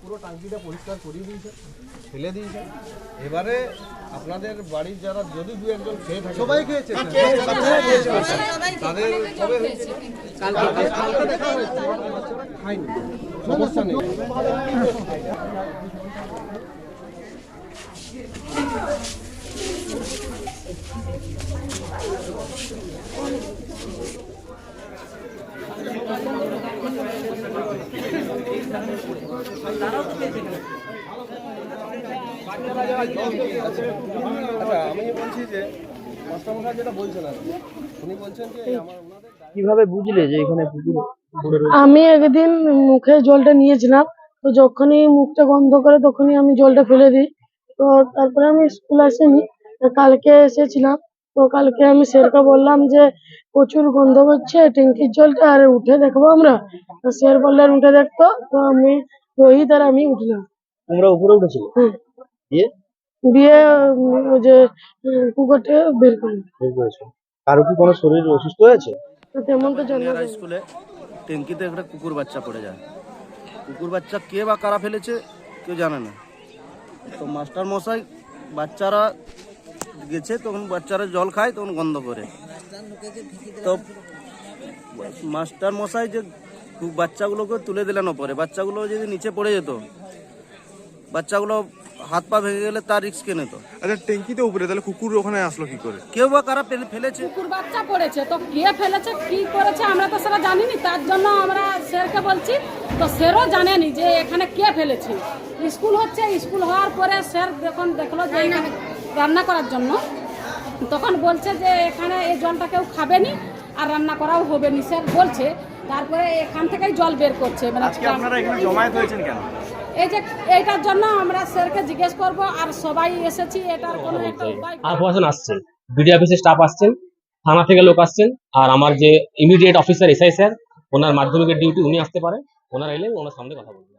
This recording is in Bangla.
পুরো টাঙ্কিটা পরিষ্কার করিয়ে দিয়েছে ফেলে দিয়েছে। এবারে আপনাদের বাড়ির যারা যদি দু একজন খেয়ে থাকে সবাই খেয়েছে। তাদের কবে হয়েছে? কালকে কালকে দেখা হয়েছে। আচ্ছা আমি বলছি যে যেটা বলছেন আর উনি বলছেন যে আমার কীভাবে বুঝলে যে এখানে পুকুর আমি একদিন মুখে জলটা নিয়েছিলাম তো যখনই মুখটা গন্ধ করে তখনই আমি জলটা ফেলে দিই। তো তারপরে আমি স্কুল আসিনি কালকে এসেছিলাম। তো কালকে আমি স্যারকে বললাম যে প্রচুর গন্ধ করছে ট্যাঙ্কির জলটা আর উঠে দেখব আমরা। তো স্যার বললেন উঠে দেখতো তো। আমি রোহিত আর আমি উঠলাম। তোমরা উপরে উঠেছিল? দিয়ে দিয়ে ওই যে কুকুরটা বের করলাম। বের করেছ। কারও কি কোনো শরীর অসুস্থ হয়েছে? তো তেমন তো জানা হাই যায়নি। স্কুলে ট্যাঙ্কিতে একটা কুকুর বাচ্চা পড়ে যায়। কুকুর বাচ্চা কে বা কারা ফেলেছে কেউ জানে না। তো মাস্টার মশাই বাচ্চারা গেছে তখন বাচ্চারা জল খায় তখন গন্ধ করে। তো মাস্টার মশাই যে বাচ্চাগুলোকে তুলে দিলেন ওপরে বাচ্চাগুলো যদি নিচে পড়ে যেত বাচ্চাগুলো হাত পা ভেঙে গেলে তার রিস্ক কে নিত আচ্ছা ট্যাঙ্কিতে উপরে তাহলে কুকুর ওখানে আসলো কি করে? কেউ বা কারা ফেলেছে? কুকুর বাচ্চা পড়েছে তো কে ফেলেছে কি করেছে আমরা তো সেটা জানিনি তার জন্য আমরা স্যারকে বলছি তো স্যারও জানেনি যে এখানে কে ফেলেছে। স্কুল হচ্ছে স্কুল হওয়ার পরে স্যার যখন দেখল যে এখানে রান্না করার জন্য। তখন বলছে যে এখানে এই জলটা কেউ খাবেনি আর রান্না করাও হবে নি স্যার। বলছে তারপরে এখান থেকেই জল বের করছে। মানে আপনারা এখানে জমায়েত হয়েছেন কেন? এই যে এইটার জন্য আমরা স্যারকে জিজ্ঞেস করব আর সবাই এসেছি এটার কোনো একটা উপায় আর প্রশাসন আসছেন। বিডি অফিসের স্টাফ আসছেন থানা থেকে লোক আসছেন আর আমার যে ইমিডিয়েট অফিসার এসআই স্যার ওনার মাধ্যমিকের ডিউটি উনি আসতে পারেন ওনারা এলে ওনার সামনে কথা বলবেন।